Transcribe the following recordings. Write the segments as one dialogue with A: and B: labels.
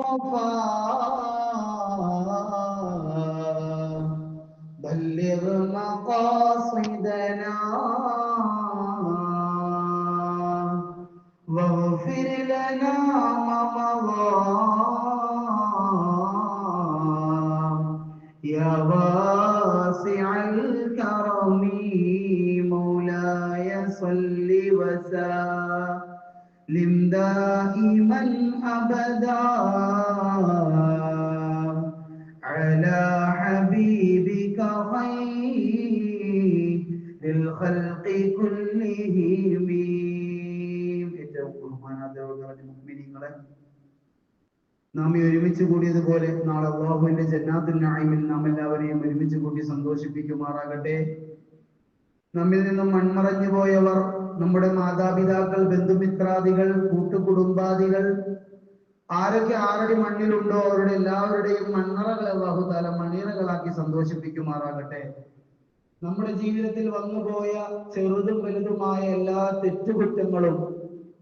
A: المصطفى بلغ مقاصدنا خير الخلق كلهم ഏറ്റവും ബഹുമാനാദരവുകളുടെ മുഅ്മിനീങ്ങളെ നാം ഈ ഒരുമിച്ച് കൂടിയതുപോലെ നാളെ അള്ളാഹുവിന്റെ ജന്നാത്തുൽ നഈമിൽ നാം എല്ലാവരെയും ഒരുമിച്ച് കൂട്ടി സന്തോഷിപ്പിക്കുമാറാകട്ടെ നമ്മിൽ നിന്നും മൺമറഞ്ഞു പോയവർ നമ്മുടെ മാതാപിതാക്കൾ ബന്ധുമിത്രാദികൾ കൂട്ടുകുടുംബാദികൾ ആരൊക്കെ ആരുടെ മണ്ണിലുണ്ടോ അവരുടെ എല്ലാവരുടെയും മണ്ണറകൾ അള്ളാഹു താല മണിയറകളാക്കി സന്തോഷിപ്പിക്കുമാറാകട്ടെ നമ്മുടെ ജീവിതത്തിൽ വന്നുപോയ ചെറുതും വലുതുമായ എല്ലാ തെറ്റുകുറ്റങ്ങളും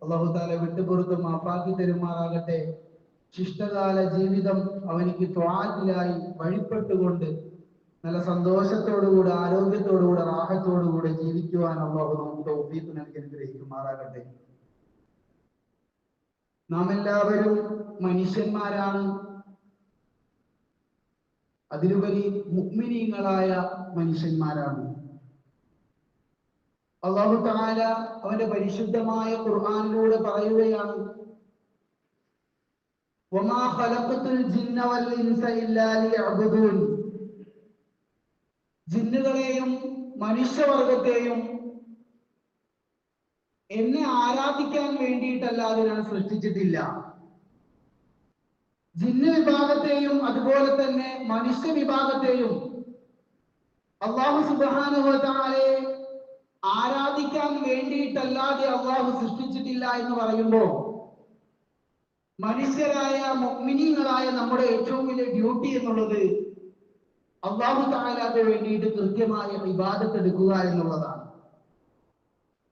A: അള്ളാഹു താല വിട്ടുപുറത്ത് മാപ്പാക്കി തരുമാറാകട്ടെ. ശിഷ്ടകാല ജീവിതം അവനിക്ക് ത്വാറ്റിലായി വഴിപ്പെട്ടുകൊണ്ട് നല്ല സന്തോഷത്തോടുകൂടെ ആരോഗ്യത്തോടുകൂടെ റാഹത്തോടുകൂടെ ജീവിക്കുവാൻ അള്ളാഹു നമുക്ക് തൗഫീഖ് നൽകി അനുഗ്രഹിക്കുമാറാകട്ടെ. നാം എല്ലാവരും മനുഷ്യന്മാരാണ്. അതിലുപരി മുഗ്മിനീങ്ങളായ മനുഷ്യന്മാരാണ്. അള്ളാഹു താല അവന്റെ പരിശുദ്ധമായ ഖുർആാനിലൂടെ പറയുകയാണ് ജിന്നുകളെയും മനുഷ്യവർഗത്തെയും എന്നെ ആരാധിക്കാൻ വേണ്ടിയിട്ടല്ലാതെ ഞാൻ സൃഷ്ടിച്ചിട്ടില്ല. ജിന്ന് വിഭാഗത്തെയും അതുപോലെ തന്നെ മനുഷ്യ വിഭാഗത്തെയും അള്ളാഹു സുബാനുഭവത്താലെ ആരാധിക്കാൻ വേണ്ടിയിട്ടല്ലാതെ അള്ളാഹു സൃഷ്ടിച്ചിട്ടില്ല എന്ന് പറയുമ്പോൾ മനുഷ്യരായ മൊഗ്മിനികളായ നമ്മുടെ ഏറ്റവും വലിയ ഡ്യൂട്ടി എന്നുള്ളത് അള്ളാഹു താലാക്ക് വേണ്ടിയിട്ട് കൃത്യമായ ഇബാദത്ത് എടുക്കുക എന്നുള്ളതാണ്.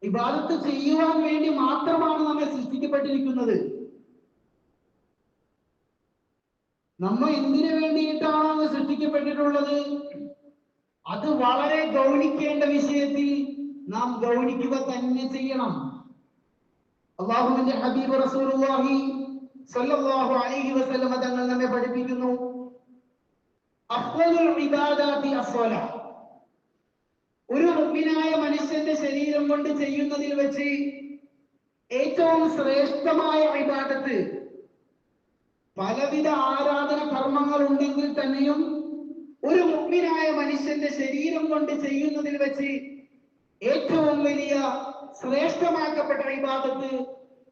A: വിവാദത്ത് ചെയ്യുവാൻ വേണ്ടി മാത്രമാണ് നമ്മെ സൃഷ്ടിക്കപ്പെട്ടിരിക്കുന്നത്. നമ്മ എന്തിനു വേണ്ടിയിട്ടാണോ അങ്ങ് സൃഷ്ടിക്കപ്പെട്ടിട്ടുള്ളത്? അത് വളരെ ഗൗനിക്കേണ്ട വിഷയത്തിൽ നാം ഗൗനിക്കുക തന്നെ ചെയ്യണം. അള്ളാഹുവിന്റെ ഹബീബ് റസൂലുള്ളാഹി സ്വല്ലല്ലാഹു അലൈഹി വസല്ലം തങ്ങൾ നമ്മെ പഠിപ്പിക്കുന്നു. അഫ്ളലുൽ ഇബാദാത്തി അസ്വലാ. ഒരു മുഗ്മിനായ മനുഷ്യന്റെ ശരീരം കൊണ്ട് ചെയ്യുന്നതിൽ വെച്ച് ഏറ്റവും ശ്രേഷ്ഠമായ ഇബാദത്ത് പലവിധ ആരാധന കർമ്മങ്ങൾ ഉണ്ടെങ്കിൽ തന്നെയും ഒരു മുഗ്മിനായ മനുഷ്യന്റെ ശരീരം കൊണ്ട് ചെയ്യുന്നതിൽ വെച്ച് ഏറ്റവും വലിയ ശ്രേഷ്ഠമാക്കപ്പെട്ട വിഭാഗത്ത്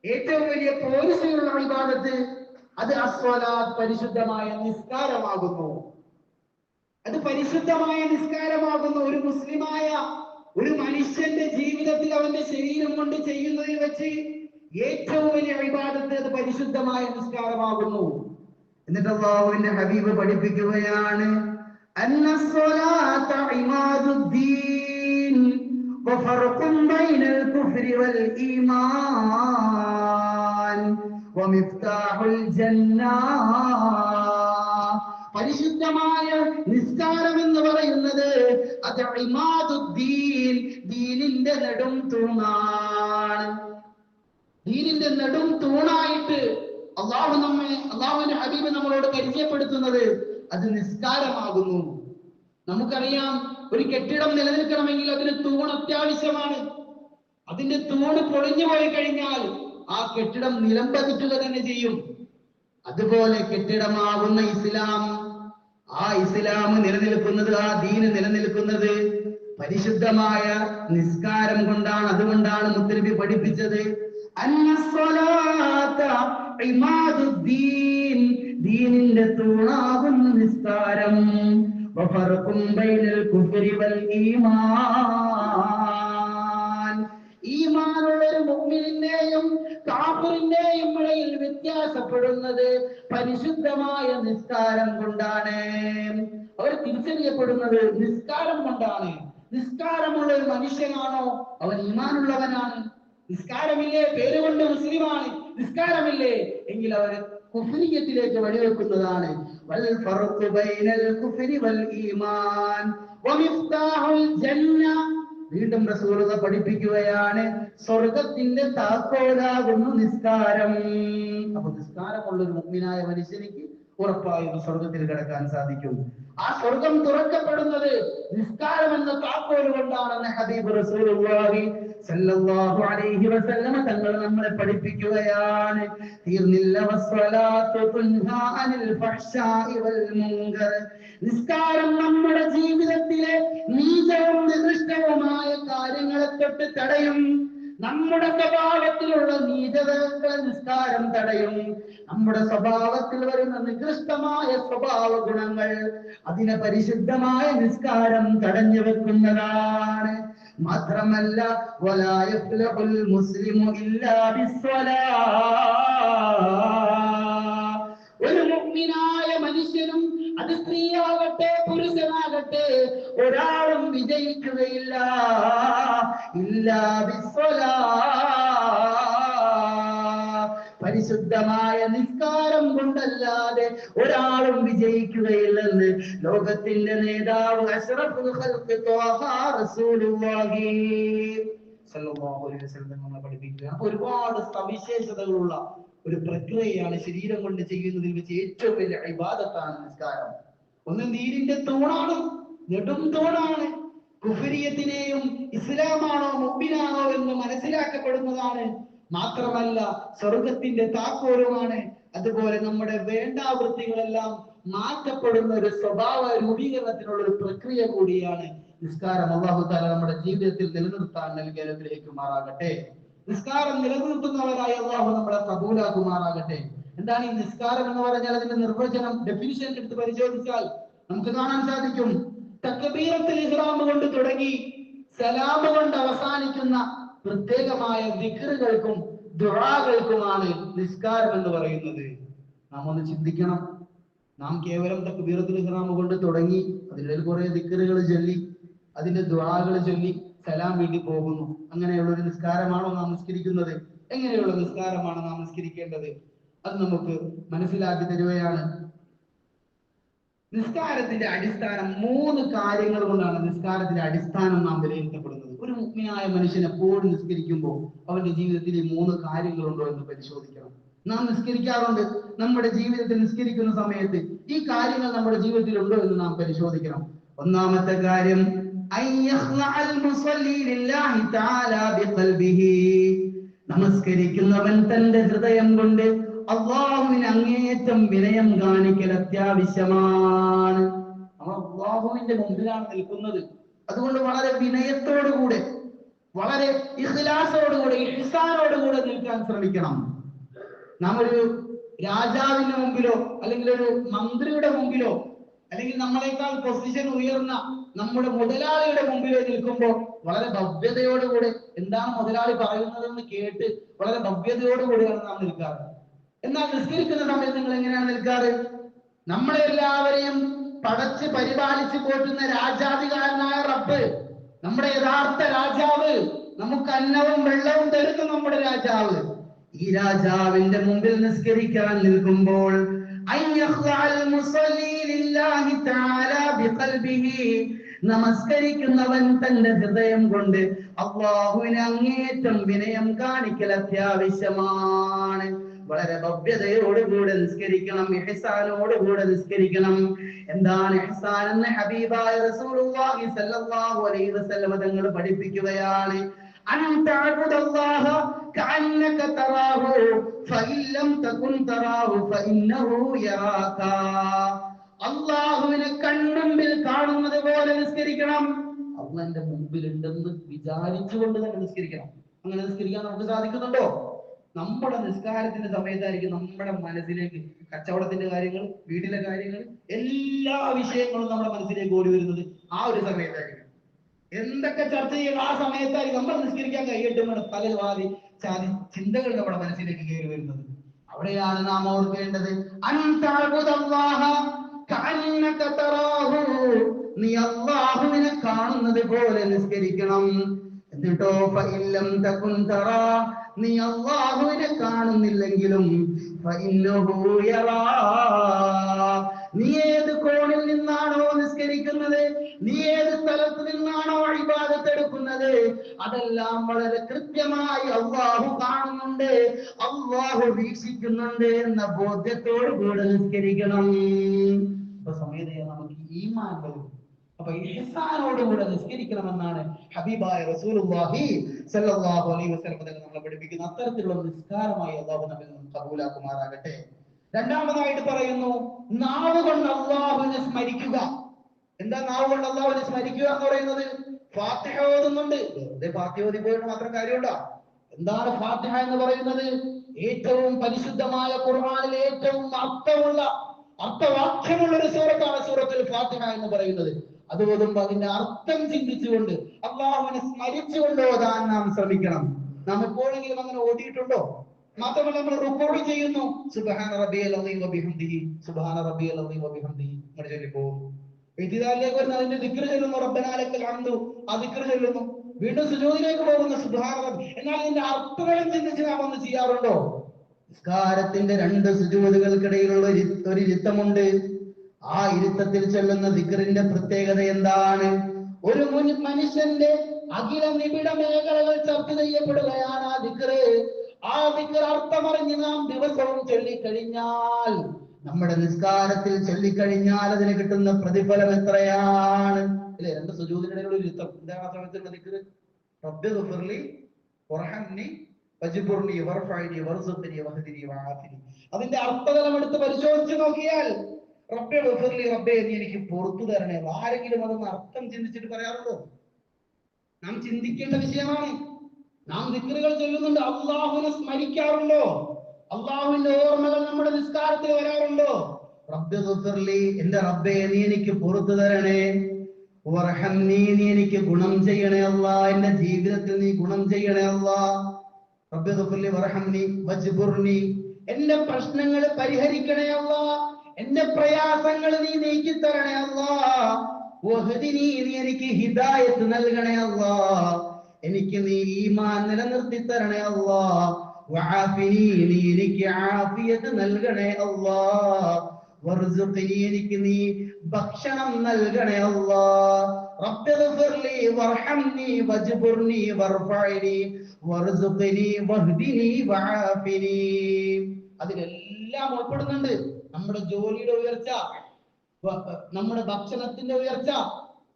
A: ഏറ്റവും വലിയ പോലീസിലുള്ള ഇബാദത്ത് അത് അസ്വലാ പരിശുദ്ധമായ നിസ്കാരമാകുന്നു. അത് പരിശുദ്ധമായ നിസ്കാരമാകുന്ന ഒരു മുസ്ലിമായ ഒരു മനുഷ്യന്റെ ജീവിതത്തിൽ അവന്റെ ശരീരം കൊണ്ട് ചെയ്യുന്നതിൽ വെച്ച് ഏറ്റവും വലിയ വിവാദത്തെ അത് പരിശുദ്ധമായ നിസ്കാരമാകുന്നു. എന്നിട്ട് അള്ളാഹുവിന്റെ ഹബീബ് പഠിപ്പിക്കുകയാണ് പരിശുദ്ധമായ നിസ്കാരം എന്ന് പറയുന്നത് അത് ഇമാദുദ്ദീൻ ദീനിന്റെ നെടും തൂണാണ്. ദീനിന്റെ നെടും തൂണായിട്ട് അള്ളാഹു നമ്മെ അള്ളാഹുവിന്റെ ഹബീബ് നമ്മളോട് പരിചയപ്പെടുത്തുന്നത് അത് നിസ്കാരമാകുന്നു. നമുക്കറിയാം ഒരു കെട്ടിടം നിലനിൽക്കണമെങ്കിൽ അതിന് തൂൺ അത്യാവശ്യമാണ്. അതിന്റെ തൂണ് പൊളിഞ്ഞു പോയി കഴിഞ്ഞാൽ ആ കെട്ടിടം നിലംപതിക്കുക തന്നെ ചെയ്യും. അതുപോലെ കെട്ടിടമാകുന്ന ഇസ്ലാം. ആ ഇസ്ലാം നിലനിൽക്കുന്നത് ആ ദീന് നിലനിൽക്കുന്നത് പരിശുദ്ധമായ നിസ്കാരം കൊണ്ടാണ് അതുകൊണ്ടാണ് മുത്തലിബി പഠിപ്പിച്ചത്. ദീനിന്റെ തൂണാകുന്ന നിസ്കാരം. വഫർഖും ബൈനൽ കുഫ്രി വൽ ഈമാൻ. ഈമാനുള്ള ഒരു മുഅ്മിനിന്റെയും കാഫിറിന്റെയും ഇടയിൽ വ്യത്യാസപ്പെടുന്നത് പരിശുദ്ധമായ നിസ്കാരം കൊണ്ടാണ്. അവർ തിരിച്ചറിയപ്പെടുന്നത് നിസ്കാരം കൊണ്ടാണ്. നിസ്കാരമുള്ള ഒരു മനുഷ്യനാണോ? അവൻ ഈമാനുള്ളവനാണ്. നിസ്കാരമില്ലേ? പേരുകൊണ്ട് മുസ്ലിമാണ്. നിസ്കാരമില്ലേ? എങ്കിൽ അവർ കുഫ്രിയത്തിലേക്ക് വഴിവെക്കുന്നതാണ്. വൽ ഫർഖു ബൈനൽ കുഫരി വൽ ഈമാൻ. വമിഫ്താഹുൽ ജന്ന. വീണ്ടും റസൂലത പഠിപ്പിക്കുകയാണ്. സ്വർഗത്തിന്റെ താക്കോലാകുന്നു നിസ്കാരം. അപ്പൊ നിസ്കാരമുള്ള ഒരു മുഗ്മിനായ മനുഷ്യനിക്ക് ഉറപ്പായും സ്വർഗത്തിൽ കിടക്കാൻ സാധിക്കും. ആ സ്വർഗം തുറക്കപ്പെടുന്നത് നിസ്കാരം എന്ന താക്കോൽ കൊണ്ടാണെന്ന് ഹബീബ് റസൂലുള്ളാഹി സല്ലല്ലാഹു അലൈഹി വസല്ലമ തങ്ങൾ നമ്മളെ പഠിപ്പിക്കുകയാണ്. തീർന്നില്ല വസ്വലാത്തു തുൻഹാ അനിൽ വൽ നിസ്കാരം നമ്മുടെ ജീവിതത്തിലെ നീചവും നികൃഷ്ടവുമായ കാര്യങ്ങളെ തൊട്ട് തടയും. നമ്മുടെ സ്വഭാവത്തിലുള്ള നീചതകളെ നിസ്കാരം തടയും. നമ്മുടെ സ്വഭാവത്തിൽ വരുന്ന നികൃഷ്ടമായ സ്വഭാവ ഗുണങ്ങൾ അതിനെ പരിശുദ്ധമായ നിസ്കാരം തടഞ്ഞു വെക്കുന്നതാണ്. മാത്രമല്ല മുസ്ലിമു ഒരു മുഗ്മിനായ മനുഷ്യനും അത് സ്ത്രീയാകട്ടെ പുരുഷനാകട്ടെ ഒരാളും വിജയിക്കുകയില്ല. ഇല്ല ബിസ്വലാ. പരിശുദ്ധമായ ഒരാളും വിജയിക്കുകയില്ലെന്ന് ലോകത്തിന്റെ നേതാവ് ഖൽഖ് റസൂലുള്ളാഹി സല്ലല്ലാഹു അലൈഹി വസല്ലം നമ്മളെ പഠിപ്പിക്കുക. അപ്പൊ ഒരുപാട് സവിശേഷതകളുള്ള ഒരു പ്രക്രിയയാണ് ശരീരം കൊണ്ട് ചെയ്യുന്നതിൽ വെച്ച് ഏറ്റവും വലിയ ഇബാദത്താണ് നിസ്കാരം. ഒന്ന് നീരിന്റെ തൂണാണ് നെടും തൂണാണ്. കുഫരിയത്തിനെയും ഇസ്ലാമാണോ മുബിനാണോ എന്ന് മനസ്സിലാക്കപ്പെടുന്നതാണ്. മാത്രമല്ല സ്വർഗത്തിന്റെ താക്കോലുമാണ് അതുപോലെ നമ്മുടെ വേണ്ടാവൃത്തികളെല്ലാം മാറ്റപ്പെടുന്ന ഒരു സ്വഭാവ രൂപീകരണത്തിനുള്ള ഒരു പ്രക്രിയ കൂടിയാണ് നിസ്കാരം. അള്ളാഹു താല നമ്മുടെ ജീവിതത്തിൽ നിലനിർത്താൻ നൽകിയ അനുഗ്രഹിക്കുമാറാകട്ടെ നിസ്കാരം നിലനിർത്തുന്നവരായി അള്ളാഹു നമ്മളെ കബൂലാക്കുമാറാകട്ടെ. എന്താണ് ഈ നിസ്കാരം എന്ന് പറഞ്ഞാൽ അതിന്റെ നിർവചനം? ഡെഫിനിഷൻ എടുത്ത് പരിശോധിച്ചാൽ നമുക്ക് കാണാൻ സാധിക്കും. തക്കബീറത്തിൽ ഇഹ്റാം കൊണ്ട് തുടങ്ങി സലാം കൊണ്ട് അവസാനിക്കുന്ന പ്രത്യേകമായ ദിക്റുകൾക്കും ദുആകൾക്കുമാണ് നിസ്കാരം എന്ന് പറയുന്നത്. നാം ഒന്ന് ചിന്തിക്കണം. നാം കേവലം തക്ബീറത്തിൽ ഇഹ്റാം കൊണ്ട് തുടങ്ങി അതിനിടയിൽ കുറെ ദിക്റുകൾ ചൊല്ലി അതിന്റെ ദുആകൾ ചൊല്ലി സലാം വീട്ടി പോകുന്നു. അങ്ങനെയുള്ള ഒരു നിസ്കാരമാണോ നാം നിസ്കരിക്കുന്നത്? എങ്ങനെയുള്ള നിസ്കാരമാണ് നാം നിസ്കരിക്കേണ്ടത്? അത് നമുക്ക് മനസ്സിലാക്കി തരുകയാണ്. നിസ്കാരത്തിന്റെ അടിസ്ഥാനം മൂന്ന് കാര്യങ്ങൾ കൊണ്ടാണ് നിസ്കാരത്തിന്റെ അടിസ്ഥാനം നാം വിലയിരുത്തപ്പെടുന്നത്. ഒരു മുഗ്മിനായ മനുഷ്യൻ എപ്പോഴും നിസ്കരിക്കുമ്പോൾ അവന്റെ ജീവിതത്തിൽ ഈ മൂന്ന് കാര്യങ്ങളുണ്ടോ എന്ന് പരിശോധിക്കണം. നാം നിസ്കരിക്കാറുണ്ട്. നമ്മുടെ ജീവിതത്തിൽ നിസ്കരിക്കുന്ന സമയത്ത് ഈ കാര്യങ്ങൾ നമ്മുടെ ജീവിതത്തിൽ ഉണ്ടോ എന്ന് നാം പരിശോധിക്കണം. ഒന്നാമത്തെ കാര്യം നമസ്കരിക്കുന്നവൻ തന്റെ ഹൃദയം കൊണ്ട് അള്ളാഹുവിന് അങ്ങേയറ്റം വിനയം കാണിക്കൽ അത്യാവശ്യമാണ്. നമ്മൾ അള്ളാഹുവിന്റെ മുമ്പിലാണ് നിൽക്കുന്നത്. അതുകൊണ്ട് വളരെ വിനയത്തോടുകൂടെ വളരെ ഇഖ്ലാസോടുകൂടെ ഇഹ്സാനോടുകൂടെ നിൽക്കാൻ ശ്രമിക്കണം. നാം ഒരു രാജാവിന്റെ മുമ്പിലോ അല്ലെങ്കിൽ ഒരു മന്ത്രിയുടെ മുമ്പിലോ അല്ലെങ്കിൽ നമ്മളെക്കാൾ പൊസിഷൻ ഉയർന്ന നമ്മുടെ മുതലാളിയുടെ മുമ്പിലോ നിൽക്കുമ്പോൾ വളരെ ഭവ്യതയോടുകൂടെ എന്താണ് മുതലാളി പറയുന്നതെന്ന് കേട്ട് വളരെ ഭവ്യതയോടുകൂടിയാണ് നാം നിൽക്കാറ്. എന്നാൽ നിസ്കരിക്കുന്ന സമയത്ത് നിങ്ങൾ എങ്ങനെയാണ് നിൽക്കാറ്? നമ്മളെ എല്ലാവരെയും പടച്ച് പരിപാലിച്ച് പോറ്റുന്ന രാജാധികാരനായ റബ്ബ് നമ്മുടെ യഥാർത്ഥ രാജാവ്. നമുക്ക് അന്നവും വെള്ളവും തരുന്ന നമ്മുടെ രാജാവ്. ഈ രാജാവിന്റെ മുമ്പിൽ നിസ്കരിക്കാൻ നിൽക്കുമ്പോൾ നമസ്കരിക്കുന്നവൻ തന്റെ ഹൃദയം കൊണ്ട് അള്ളാഹുവിന് അങ്ങേറ്റം വിനയം കാണിക്കൽ അത്യാവശ്യമാണ്. വളരെ ഭവ്യതയോടുകൂടെ നിസ്കരിക്കണം ഇഹ്സാനോടുകൂടെ നിസ്കരിക്കണം. എന്താണ് ഇഹ്സാൻ എന്ന? ഹബീബായ റസൂലുള്ളാഹി സ്വല്ലല്ലാഹു അലൈഹി വസല്ലം തങ്ങൾ പഠിപ്പിക്കുകയാണ്. അൻ തഅബുദല്ലാഹ കഅന്നക തറാഹു ഫഇൻ തകുൻ തറാഹു ഫഇന്നഹു യറാക. അല്ലാഹുവിനെ കൺമുമ്പിൽ കാണുന്നത് പോലെ നിസ്കരിക്കണം. അള്ളാന്റെ മുമ്പിലുണ്ടെന്ന് വിചാരിച്ചുകൊണ്ട് തന്നെ നിസ്കരിക്കണം. അങ്ങനെ നിസ്കരിക്കാൻ നമുക്ക് സാധിക്കുന്നുണ്ടോ? നമ്മുടെ നിസ്കാരത്തിന്റെ സമയത്തായിരിക്കും നമ്മുടെ മനസ്സിലേക്ക് കച്ചവടത്തിന്റെ കാര്യങ്ങൾ വീട്ടിലെ കാര്യങ്ങൾ എല്ലാ വിഷയങ്ങളും നമ്മുടെ മനസ്സിലേക്ക് ഓടി വരുന്നത് ആ ഒരു സമയത്തായിരിക്കും. എന്തൊക്കെ ചർച്ച ചെയ്യണം ആ സമയത്തായിരിക്കും നമ്മൾ നിസ്കരിക്കാൻ കൈകെട്ടുമ്പോൾ പലവാദി ചാതി ചിന്തകൾ നമ്മുടെ മനസ്സിലേക്ക് കയറി വരുന്നത്. അവിടെയാണ് നാം ഓർക്കേണ്ടത്. കാണുന്നത് പോലെ നിസ്കരിക്കണം. എന്നിട്ടോ നീ അള്ളാഹുവിനെ കാണുന്നില്ലെങ്കിലും നീ ഏത് കോണിൽ നിന്നാണോ നിസ്കരിക്കുന്നത്? നീ ഏത് സ്ഥലത്ത് നിന്നാണോ അഴിബാദത്തെടുക്കുന്നത് അതെല്ലാം വളരെ കൃത്യമായി അള്ളാഹു കാണുന്നുണ്ട്. അള്ളാഹു വീക്ഷിക്കുന്നുണ്ട് എന്ന ബോധ്യത്തോടു കൂടെ നിസ്കരിക്കണം. ഇപ്പൊ സമയത്ത് നമുക്ക് ഈമാൻ അപ്പൊ ഇഹ്സാനോടുകൂടെ നിസ്കരിക്കണമെന്നാണ് ഹബീബായ റസൂലുള്ളാഹി സല്ലല്ലാഹു അലൈഹി വസല്ലം തങ്ങൾ നമ്മളെ പഠിപ്പിക്കുന്ന അത്തരത്തിലുള്ള നിസ്കാരമായി അള്ളാഹു നമ്മിൽ നിന്ന് കബൂലാക്കുമാറാകട്ടെ. രണ്ടാമതായിട്ട് പറയുന്നു നാവ് കൊണ്ട് അള്ളാഹുവിനെ സ്മരിക്കുക. എന്താ നാവ് കൊണ്ട് അള്ളാഹുവിനെ സ്മരിക്കുക എന്ന് പറയുന്നത്? ഫാത്തിഹ ഓതുന്നുണ്ട്. വെറുതെ ഫാത്തിഹ ഓതി പോയിട്ട് മാത്രം കാര്യമുണ്ടോ? എന്താണ് ഫാത്തിഹ എന്ന് പറയുന്നത്? ഏറ്റവും പരിശുദ്ധമായ ഖുർആനിലെ ഏറ്റവും അർത്ഥമുള്ള അർത്ഥവാക്യമുള്ള ഒരു സൂറത്താണ് സൂറത്തിൽ ഫാത്തിഹ എന്ന് പറയുന്നത്. അത് ഓതുമ്പോ അതിന്റെ അർത്ഥം ചിന്തിച്ചുകൊണ്ട് അള്ളാഹുവിനെ സ്മരിച്ചുകൊണ്ട് ഓതാൻ നാം ശ്രമിക്കണം. നാം എപ്പോഴെങ്കിലും അങ്ങനെ ഓടിയിട്ടുണ്ടോ മാത്രമല്ല നമ്മൾ റെക്കോർഡ് ചെയ്യുന്നു. സുബ്ഹാന റബ്ബിയൽ അലീം സുബാന റബ്ബിയൽ അലീം ചൊല്ലിപ്പോ എഴുതിദാലിലേക്ക് വരുന്ന അതിന്റെ ദിക്ർ ചൊല്ലുന്നു റബ്ബനാ ലക്കൽ ഹംദു ആ ദിക്കറ് ചൊല്ലുന്നു. വീണ്ടും സുജൂദിലേക്ക് പോകുന്ന റബ്ബി. എന്നാൽ ഇതിന്റെ അർത്ഥങ്ങളും ചിന്തിച്ച് നാം ഒന്ന് ചെയ്യാറുണ്ടോ? നിസ്കാരത്തിന്റെ രണ്ട് സുജൂദുകൾക്കിടയിലുള്ള ഒരു ഇരുത്തമുണ്ട് ആ ഇരുത്തത്തിൽ ചൊല്ലുന്ന ദിക്റിന്റെ പ്രത്യേകത എന്താണ്? ഒരു മുൻ മനുഷ്യന്റെ അഖില നിബിഡ മേഖലകൾ ചർച്ച ചെയ്യപ്പെടുകയാണ് ആ ദിക്റ്. ആ ദിക്ർ അർത്ഥമറിഞ്ഞ് നാം ദിവസവും ചൊല്ലിക്കഴിഞ്ഞാൽ നമ്മുടെ നിസ്കാരത്തിൽ ചൊല്ലിക്കഴിഞ്ഞാൽ അതിന് കിട്ടുന്ന പ്രതിഫലം എത്രയാണ്? ഇല്ലേ? രണ്ട് സുജൂദിനിടയിലുള്ള ഒരു വആഫിനി അതിന്റെ അർത്ഥതലം എടുത്ത് പരിശോധിച്ച് നോക്കിയാൽ റബ്ബെ ഗഫിർലി റബ്ബെ നീ എനിക്ക് പുറത്തു തരണേ. ആരെങ്കിലും അതൊന്ന് അർത്ഥം ചിന്തിച്ചിട്ട് പറയാറുണ്ടോ? നാം ചിന്തിക്കേണ്ട വിഷയമാണ്. നാം ദിക്റുകൾ ചൊല്ലുന്നുണ്ട്. അള്ളാഹുവിനെ സ്മരിക്കാറുണ്ടോ? അള്ളാഹുവിന്റെ ഓർമ്മകൾ നമ്മുടെ നിസ്കാരത്തിൽ വരാറുണ്ടോ? റബ്ബി ഗഫിർലി എന്റെ റബ്ബെ നീ എനിക്ക് പുറത്തു തരണേ. നീ എനിക്ക് ഗുണം ചെയ്യണേ അല്ല എന്റെ ജീവിതത്തിൽ നീ ഗുണം ചെയ്യണേ അല്ലാ റബ്ബി ഗഫിർലി വർഹംനി വജ്ബുർനി. എന്റെ പ്രശ്നങ്ങൾ പരിഹരിക്കണേ അല്ലാ എന്റെ പ്രയാസങ്ങൾ നീ നീക്കി തരണേ അല്ലാ നീ എനിക്ക് ഹിദായത്ത് നൽകണേ അല്ലാ. എനിക്ക് നീ ഈമാൻ നിലനിർത്തി തരണേ അല്ലാ എനിക്ക് ആഫിയത്ത് നൽകണേ നീ ഭക്ഷണം നൽകണേ അതിലെല്ലാം ഉൾപ്പെടുന്നുണ്ട്. നമ്മുടെ ജോലിയുടെ ഉയർച്ച നമ്മുടെ ഭക്ഷണത്തിന്റെ ഉയർച്ച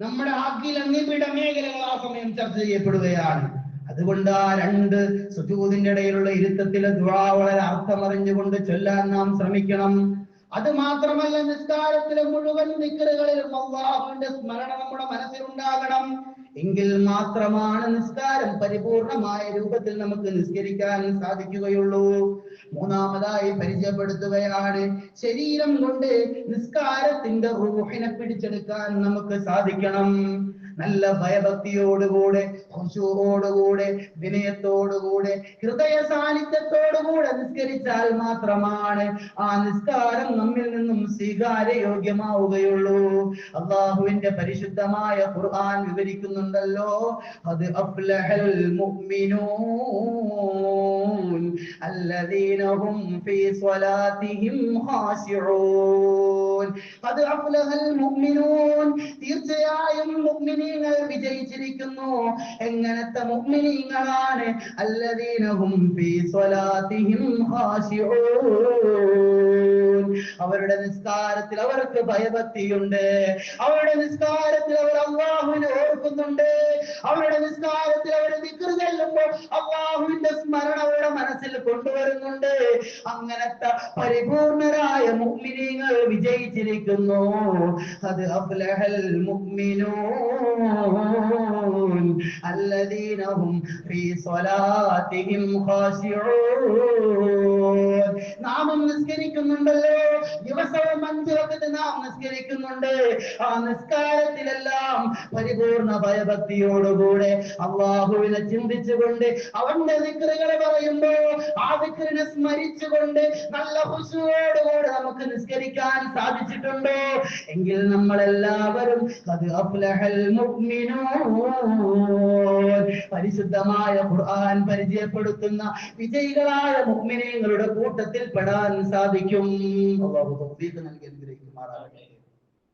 A: നമ്മുടെ അഖില നിബിഡ മേഖലകൾ ആ സമയം ചർച്ച ചെയ്യപ്പെടുകയാണ്. അതുകൊണ്ട് ആ രണ്ട് സുജൂദിന്റെ ഇടയിലുള്ള ഇരുത്തത്തിലെ ദുആ വളരെ അർത്ഥമറിഞ്ഞുകൊണ്ട് ചൊല്ലാൻ നാം ശ്രമിക്കണം. അത് മാത്രമല്ല നിസ്കാരത്തിലെ മുഴുവൻ നിക്കറുകളിലും അള്ളാഹുവിന്റെ സ്മരണ നമ്മുടെ മനസ്സിൽ ഉണ്ടാകണം എങ്കിൽ മാത്രമാണ് നിസ്കാരം പരിപൂർണമായ രൂപത്തിൽ നമുക്ക് നിസ്കരിക്കാൻ സാധിക്കുകയുള്ളൂ. മൂന്നാമതായി പരിചയപ്പെടുത്തുകയാണ് ശരീരം കൊണ്ട് നിസ്കാരത്തിന്റെ റൂഹിനെ പിടിച്ചെടുക്കാൻ നമുക്ക് സാധിക്കണം. നല്ല ഭയഭക്തിയോടുകൂടെ കുശുവോടുകൂടെ വിനയത്തോടുകൂടെ ഹൃദയ സാന്നിധ്യത്തോടുകൂടെ നിസ്കരിച്ചാൽ മാത്രമാണ് ആ നിസ്കാരം നമ്മിൽ നിന്നും സ്വീകാര്യയോഗ്യമാവുകയുള്ളൂ. അള്ളാഹുവിന്റെ പരിശുദ്ധമായ ഖുർആൻ വിവരിക്കുന്നുണ്ടല്ലോ. അത് അഫ്ലഹൽ മുഅ്മിനൂൻ الذين هم في صلاتهم خاشعون قد أفلح المؤمنون തീർച്ചയായും മുഅ്മിനീങ്ങൾ വിജയിച്ചിരിക്കുന്നു എങ്ങനത്തെ മുഅ്മിനീങ്ങളാണ് അല്ലദീനഹും ഫീ സ്വലാത്തിഹിം ഖാശിഊൻ അവരുടെ നിസ്കാരത്തിൽ അവർക്ക് ഭയഭക്തിയുണ്ട്. അവരുടെ നിസ്കാരത്തിൽ അവർ അള്ളാഹുവിനെ ഓർക്കുന്നുണ്ട്. അവരുടെ നിസ്കാരത്തിൽ അവർ ദിക്കർ ചെല്ലുമ്പോൾ അള്ളാഹുവിന്റെ സ്മരണ അവരുടെ മനസ്സിൽ കൊണ്ടുവരുന്നുണ്ട്. അങ്ങനത്തെ പരിപൂർണരായ മുഗ്മിനീങ്ങൾ വിജയിച്ചിരിക്കുന്നു. അത് അബ്ലഹൽ മുഗ്മിനൂൻ അല്ലദീനഹും സ്വലാത്തിഹിം നാമം നിസ്കരിക്കുന്നുണ്ടല്ലോ. ദിവസവും അഞ്ചു വക്കത്ത് നാം നിസ്കരിക്കുന്നുണ്ട്. ആ നിസ്കാരത്തിലെല്ലാം പരിപൂർണ ഭയഭക്തിയോടുകൂടെ അള്ളാഹുവിനെ ചിന്തിച്ചുകൊണ്ട് അവന്റെ ദിക്റുകൾ പറയുമ്പോ ആ ദിക്റിനെ സ്മരിച്ചുകൊണ്ട് നല്ല ഹുസുവോടുകൂടെ നമുക്ക് നിസ്കരിക്കാൻ സാധിച്ചിട്ടുണ്ടോ? എങ്കിൽ നമ്മളെല്ലാവരും അത് അഫ്ലഹൽ മുഅ്മിനൂൻ. പരിശുദ്ധമായ ഖുർആൻ പരിചയപ്പെടുത്തുന്ന വിജയികളായ മുഅ്മിനീങ്ങളുടെ കൂട്ടത്തിൽ പെടാൻ സാധിക്കും. അല്ലാഹു തൗഫീഖ് നൽകി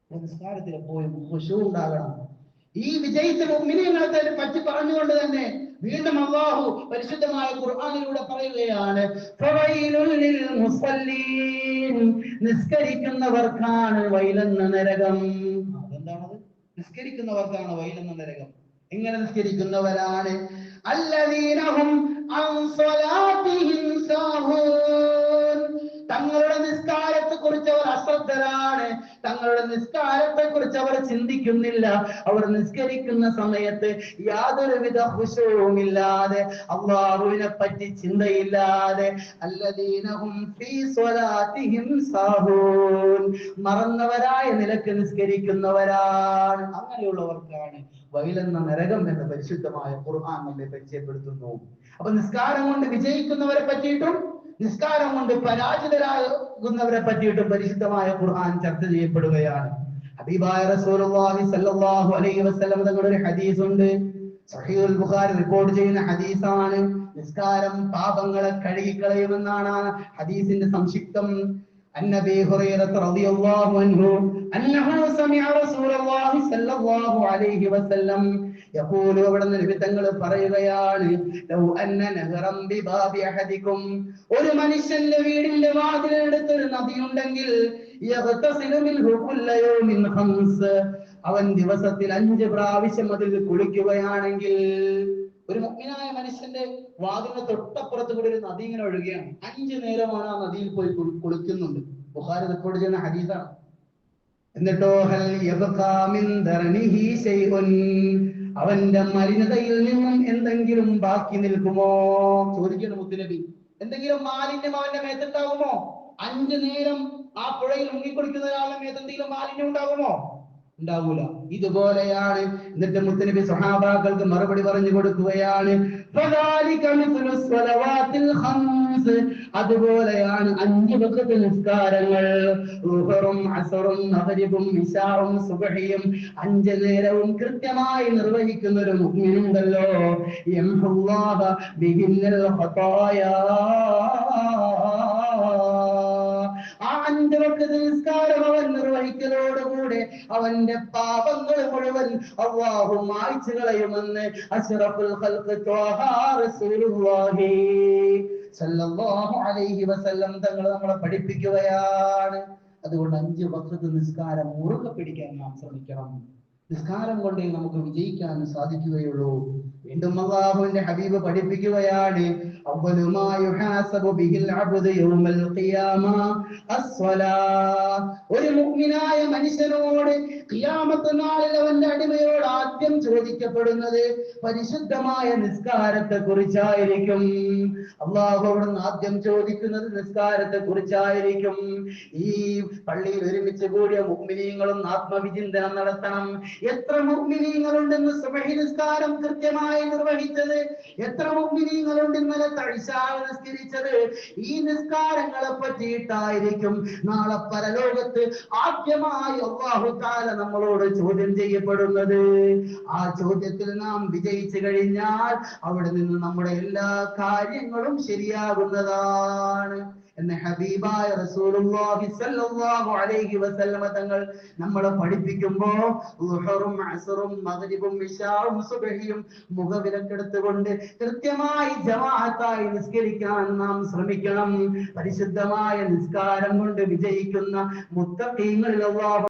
A: അപ്പോൾ നിസ്കാരത്തിൽ എപ്പോഴും ഖുശൂ ഉണ്ടാകണം. ഈ വിജയിച്ച തന്നെ പറ്റി പറഞ്ഞുകൊണ്ട് തന്നെ വീണ്ടും അള്ളാഹു പരിശുദ്ധമായ ഖുർആനിലൂടെ പറയുകയാണ് നിസ്കരിക്കുന്നവർക്കാണ് വൈലെന്ന നരകം. അതെന്താണത്? നിസ്കരിക്കുന്നവർക്കാണ് വൈലെന്ന നരകം. എങ്ങനെ നിസ്കരിക്കുന്നവരാണ്. തങ്ങളുടെ നിസ്കാരത്തെ കുറിച്ച് അവർ അശ്രദ്ധരാണ്. തങ്ങളുടെ നിസ്കാരത്തെ കുറിച്ച് അവർ ചിന്തിക്കുന്നില്ല. അവർ നിസ്കരിക്കുന്ന സമയത്ത് യാതൊരുവിധ ഹുഷവുമില്ലാതെ അള്ളാഹുവിനെ പറ്റി ചിന്തയില്ലാതെ മറന്നവരായ നിലയ്ക്ക് നിസ്കരിക്കുന്നവരാണ്. അങ്ങനെയുള്ളവർക്കാണ് വൈലെന്ന നരകം എന്ന പരിശുദ്ധമായ ഖുർആൻ നമ്മെ പരിചയപ്പെടുത്തുന്നു. അപ്പൊ നിസ്കാരം കൊണ്ട് വിജയിക്കുന്നവരെ പറ്റിയിട്ടും നിസ്കാരം കൊണ്ട് പരാജിതരാകുന്നവരെ പറ്റിയിട്ടും പരിശുദ്ധമായ ഖുർആൻ ചർച്ച ചെയ്യപ്പെടുകയാണ്. ഹബീബായ റസൂലുള്ളാഹി സല്ലല്ലാഹു അലൈഹി വസല്ലം തങ്ങളുടെ ഒരു ഹദീസ് ഉണ്ട് സഹീഹുൽ ബുഖാരി റിപ്പോർട്ട് ചെയ്യുന്ന ഹദീസാണ് നിസ്കാരം പാപങ്ങളെ കഴുകിക്കളയുമെന്നാണ് ഹദീസിന്റെ സംക്ഷിപ്തം. عن ابي هريره رضي الله عنه انه سمع رسول الله صلى الله عليه وسلم يقول അവിടെ നബി തങ്ങൾ പറയുകയാണ് ലൗ അന്ന നഹറം ബിബാബി അഹദിക്കും ഒരു മനുഷ്യന്റെ വീടിന്റെ വാതിലിനടുത്ത് ഒരു നദിയുണ്ടെങ്കിൽ യഗ്തസിലു മിൻഹു കുല്ല യൗമിൻ ഖംസ് അവൻ ദിവസത്തിൽ അഞ്ച് പ്രാവശ്യം അതിൽ കുളിക്കുകയാണെങ്കിൽ ഒരു മുഗ്നായ മനുഷ്യന്റെ വാതിലിന് തൊട്ടപ്പുറത്ത് കൂടി ഒരു നദി ഇങ്ങനെ ഒഴുകുകയാണ്. അഞ്ചു നേരമാണ് ആ നദിയിൽ പോയി കുളി- കുളിക്കുന്നുണ്ട്. ബുഖാരി റിപ്പോർട്ട് ചെയ്യുന്ന ഹദീസാണ്. എന്നിട്ടോ അവന്റെ മലിനതയിൽ നിന്നും എന്തെങ്കിലും ബാക്കി നിൽക്കുമോ? ചോദിക്കണം മുത്തുനബി. എന്തെങ്കിലും മാലിന്യം അവന്റെ മേത്തുണ്ടാകുമോ? അഞ്ചു നേരം ആ പുഴയിൽ മുങ്ങിക്കുളിക്കുന്ന ഒരാളുടെ മേത്ത് എന്തെങ്കിലും മാലിന്യം ഉണ്ടാകുമോ? ഉണ്ടാകൂല ഇതുപോലെയാണ് എന്നിട്ട് മുത്തനബി സഹാബാക്കൾക്ക് മറുപടി പറഞ്ഞു കൊടുക്കുകയാണ്. അതുപോലെയാണ് അഞ്ച് വക്കത്ത് നിസ്കാരങ്ങൾ. ളുഹറും അസറും അഞ്ച് നേരവും കൃത്യമായി നിർവഹിക്കുന്ന ഒരു മുഅ്മിനുണ്ടല്ലോ യംഹുല്ലാഹ ബിഹിന്നൽ ഖതായാ. ആ അഞ്ച് നിസ്കാരം അവൻ നിർവഹിക്കലോടുകൂടെ അവന്റെ പാപങ്ങൾ മുഴുവൻ അള്ളാഹു മായ്ച്ചു കളയുമെന്ന് അഷ്റഫുൽ അലൈഹി വസല്ലം തങ്ങൾ നമ്മളെ പഠിപ്പിക്കുകയാണ്. അതുകൊണ്ട് അഞ്ച് വക്കത്ത് നിസ്കാരം മുറുകെ പിടിക്കാൻ നാം ശ്രമിക്കണം. നിസ്കാരം കൊണ്ടേ നമുക്ക് വിജയിക്കാൻ സാധിക്കുകയുള്ളൂ. വീണ്ടും അള്ളാഹുവിന്റെ ഹബീബ് പഠിപ്പിക്കുകയാണ്. ഒരു മുഅ്മിനായ മനുഷ്യനോട് ഖിയാമത്ത് നാളിൽ അവന്റെ അടിമയോട് ആദ്യം ചോദിക്കപ്പെടുന്നത് പരിശുദ്ധമായ നിസ്കാരത്തെ കുറിച്ചായിരിക്കും. അള്ളാഹു അവിടുന്ന് ആദ്യം ചോദിക്കുന്നത് നിസ്കാരത്തെ കുറിച്ചായിരിക്കും. ഈ പള്ളിയിൽ ഒരുമിച്ച് കൂടിയ മുഗ്മിനീങ്ങളും ആത്മവിചിന്തനം നടത്തണം. എത്ര മുഗ്മിനീങ്ങളുണ്ടെന്ന് സുബഹി നിസ്കാരം കൃത്യമായി നിർവഹിച്ചത്. എത്ര മുമ്പിനീങ്ങളുണ്ട് ഇന്നലെ തഴിശാവ് നിസ്കരിച്ചത്? ഈ നിസ്കാരങ്ങളെ പറ്റിയിട്ടായിരിക്കും നാളെ പരലോകത്ത് ആദ്യമായി അള്ളാഹു താല നമ്മളോട് ചോദ്യം ചെയ്യപ്പെടുന്നത്. ആ ചോദ്യത്തിൽ നാം വിജയിച്ചു കഴിഞ്ഞാൽ അവിടെ നിന്ന് നമ്മുടെ എല്ലാ കാര്യങ്ങളും ശരിയാകുന്നതാണ്. എന്ന് ഹബീബായ റസൂലുള്ളാഹി സ്വല്ലല്ലാഹു അലൈഹി വസല്ലമ തങ്ങൾ നമ്മളെ പഠിപ്പിക്കുമ്പോൾ ളുഹറും അസറും മഗ്രിബും ഇശാഉം സുബ്ഹിയും മുഖവിലക്കെടുത്തുകൊണ്ട് കൃത്യമായി ജമാഅത്തായി നിസ്കരിക്കാൻ നാം ശ്രമിക്കണം. പരിശുദ്ധമായ നിസ്കാരം കൊണ്ട് വിജയിക്കുന്ന മുത്തഖീങ്ങളിൽ അല്ലാഹു